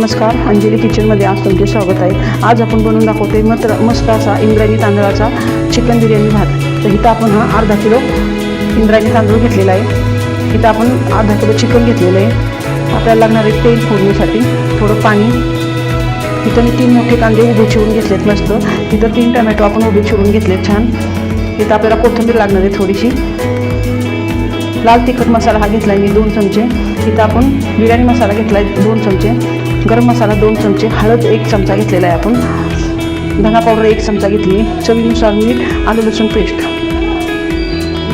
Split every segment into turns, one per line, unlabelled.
नमस्कार अंजली किचनमध्ये आज तुमचे स्वागत आहे. आज आपण बनवून दाखवते मत्र मस्त असा इंद्रायणी तांदळाचा चिकन बिर्याणी भात. तर इथं आपण हा अर्धा किलो इंद्रायणी तांदूळ घेतलेला आहे. इथं आपण अर्धा किलो चिकन घेतलेलं आहे. आपल्याला लागणार आहे तेल फोडण्यासाठी थोडं पाणी. इथं मी तीन मोठे कांदे उभे चिरून घेतलेत मस्त. तिथं तीन टमॅटो आपण उभे चिरून घेतलेत छान. इथं आपल्याला कोथिंबीर लागणार आहे थोडीशी. लाल तिखट मसाला हा घेतला आहे मी दोन चमचे. इथं आपण बिर्याणी मसाला घेतला आहे दोन चमचे. गरम मसाला दोन चमचे हळद एक चमचा घेतलेला आहे आपण. धना पावडर एक चमचा घेतली चवीनुसार मीठ आलू लसूण पेस्ट.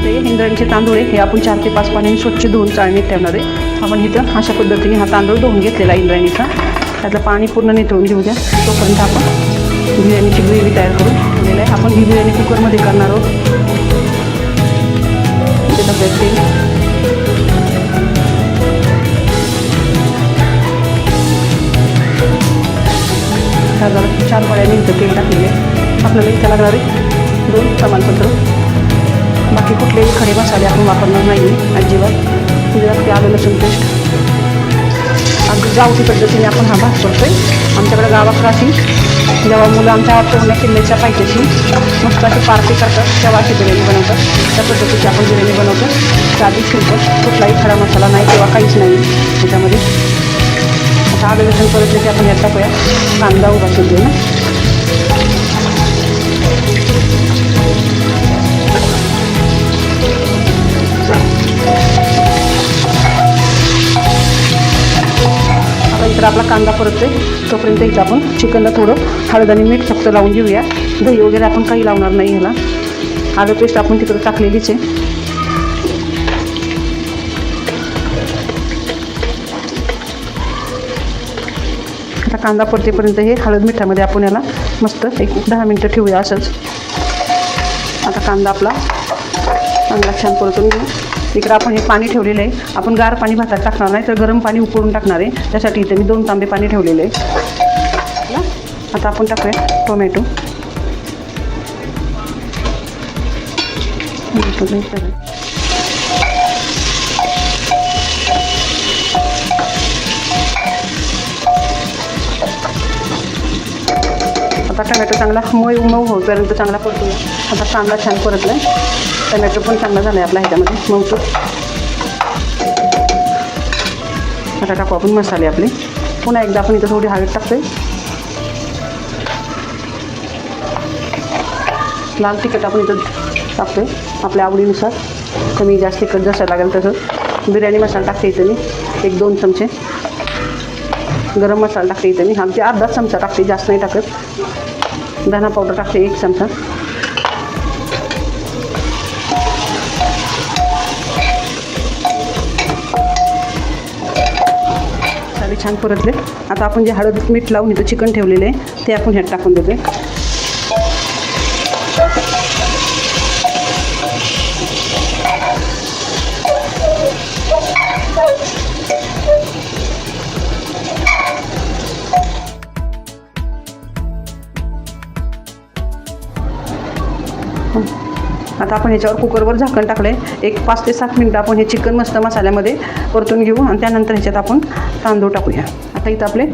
ते इंद्रायणीचे तांदूळ हे आपण चार ते पाच पाण्याने स्वच्छ धुवून चाळणीत ठेवणार आहे. आपण इथं अशा पद्धतीने हा तांदूळ धुवून घेतलेला आहे इंद्रायणीचा. त्यातलं पाणी पूर्ण निथळून घेऊ द्या तोपर्यंत आपण बिर्याणीची ग्रेव्ही तयार करून ठेवलेलं आहे. आपण ही बिर्याणी कुकरमध्ये करणार आहोत. इथे तेल साधारण चार वड्याने इथं तेल टाकलेले. आपल्याला इथं लागणारे दोन प्रमाणपत्र. बाकी कुठलेही खडे मसाले आपण वापरणार नाही अजिबात. गुजरात ते आलं लसूण पेस्ट अगदी गावठी पद्धतीने आपण हा भात करतोय. आमच्याकडे गावाकडे अशी. जेव्हा मुलं आमच्या पोहण्या किल्ल्याच्या पाहिजेशी मस्त अशी पार्टी करतात तेव्हा अशी बिर्याणी बनवतात. त्या पद्धतीची आपण बिर्याणी बनवतो. साधी सिंपल कुठलाही खडा मसाला नाही किंवा काहीच नाही. त्याच्यामध्ये आता आलं लसूण परत की आपण यात टाकूया कांदा उभा शिजू ना. आता इकडं आपला कांदा परतते तोपर्यंत इथं आपण चिकनला थोडं हळद आणि मीठ फक्त लावून घेऊया. दही वगैरे आपण काही लावणार नाही ह्याला. आलं पेस्ट आपण तिकडं टाकलेलीच आहे. कांदा परतेपर्यंत हे हळद मिठामध्ये आपण याला मस्त एक दहा मिनटं ठेवूया असंच. आता कांदा आपला चांगला छान परतून घेऊ. इकडं आपण हे पाणी ठेवलेलं आहे. आपण गार पाणी भातात टाकणार नाही तर गरम पाणी उकळून टाकणार आहे. त्यासाठी इथे मी दोन तांबे पाणी ठेवलेले आहे. आता आपण टाकूया टोमॅटो. आता टमॅटो चांगला मऊ मऊ होईपर्यंत चांगला परतूया. आता कांदा छान परतला आहे टमॅटो पण चांगला झाला आहे आपला ह्याच्यामध्ये मऊसूत आता टाकू आपण मसाले आपले. पुन्हा एकदा आपण इथं थोडी हळद टाकतोय. लाल तिखट आपण इथं टाकतोय आपल्या आवडीनुसार. कमी जास्त तिखट जसं लागेल तसं. बिर्याणी मसाला टाकते इथं मी एक दोन चमचे. गरम मसाला टाकते इथे मी. आमचे अर्धा चमचा टाकते जास्त नाही टाकत. धना पावडर टाकते एक चमचा. छान परतले. आता आपण जे हळद मीठ लावून इथं चिकन ठेवलेले आहे ते आपण ह्यात टाकून देतोय. आपण ह्याच्यावर कुकरवर झाकण टाकलं आहे एक पाच ते सात मिनटं आपण हे चिकन मस्त मसाल्यामध्ये परतून घेऊ आणि त्यानंतर ह्याच्यात आपण तांदूळ टाकूया. आता इथं आपले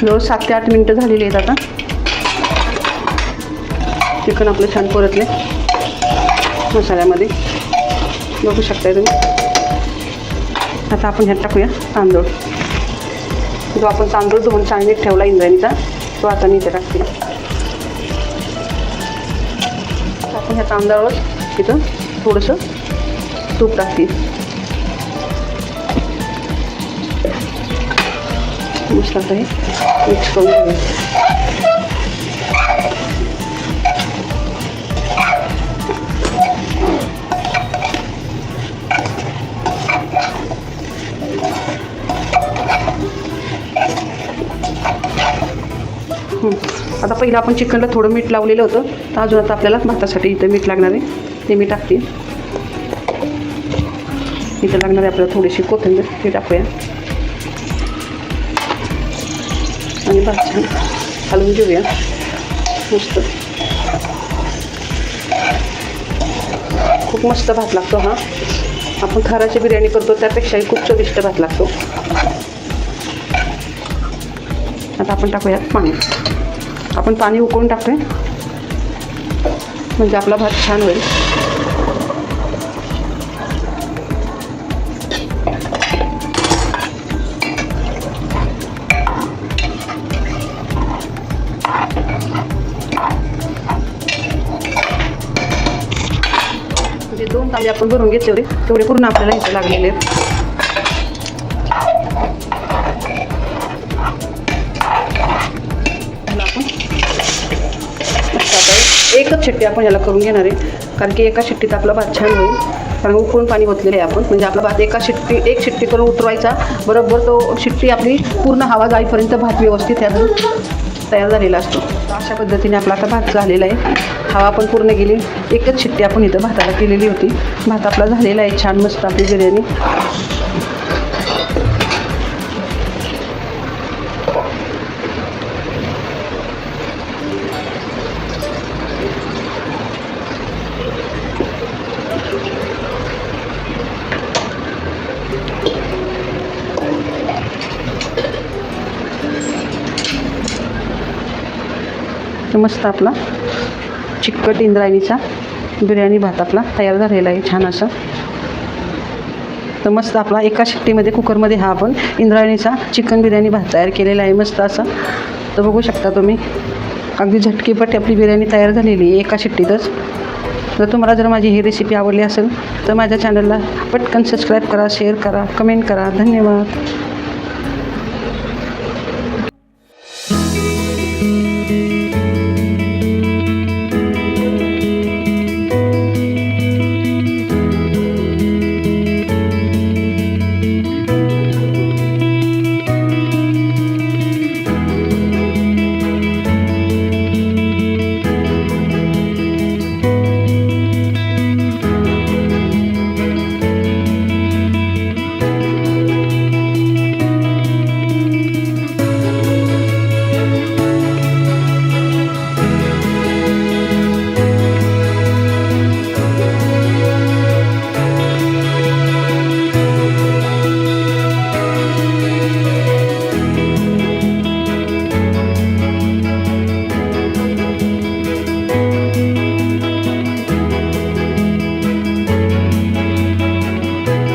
जवळ सात ते आठ मिनटं झालेली आहेत आता. चिकन आपलं छान परतले मसाल्यामध्ये. बघू शकताय तुम्ही. आता आपण ह्यात टाकूया तांदूळ. जो आपण तांदूळ धुवून चाळणीत ठेवला इंद्रायणीचा तो आता मी इथे टाकते. आपण ह्या तांदळावर तिथं थोडंसं तूप टाकते मस्त आता मिक्स करून घेऊया. आता पहिलं आपण चिकनला थोडं मीठ लावलेलं होतं. तर अजून आता आपल्याला भातासाठी इथं मीठ लागणार आहे. ते मी टाकते. इथं लागणार आहे आपल्याला थोडीशी कोथिंबीर ते टाकूया. आणि भात छान हलवून घेऊया. मस्त. खूप मस्त भात लागतो हा. आपण खाराची बिर्याणी करतो त्यापेक्षाही खूप चविष्ट भात लागतो. आता आपण टाकूयात पाणी. आपण पाणी उकळून टाकतोय. म्हणजे आपला भात छान होईल. आपण भरून घेतले होते तेवढे पूर्ण आपल्याला इथे लागलेले आहेत. एकच शिट्टी आपण याला करून घेणार आहे. कारण की एका शिट्टीत आपला भात छान होईल. कारण उकळून पाणी ओतलेलं आहे आपण. म्हणजे आपला भात एका शिट्टी एक शिट्टी करून उतरवायचा. बरोबर तो शिट्टी आपली पूर्ण हवा जाईपर्यंत भात व्यवस्थित त्यातून तयार झालेला असतो. तर अशा पद्धतीने आपला आता भात झालेला आहे. हवा पण पूर्ण गेली. एकच शिट्टी आपण इथं भाताला केलेली होती. भात आपला झालेला आहे. छान मस्त आपली बिर्याणी. मस्त आपला चिकट इंद्रायणीचा बिर्याणी भात आपला तयार झालेला आहे छान असं. तर मस्त आपला एका शिट्टीमध्ये कुकरमध्ये हा आपण इंद्रायणीचा चिकन बिर्याणी भात तयार केलेला आहे मस्त असा. तर बघू शकता तुम्ही अगदी झटकीपट आपली बिर्याणी तयार झालेली आहे एका शिट्टीतच. जर तुम्हाला जर माझी ही रेसिपी आवडली असेल तर माझ्या चॅनलला पटकन सबस्क्राईब करा शेअर करा कमेंट करा. धन्यवाद.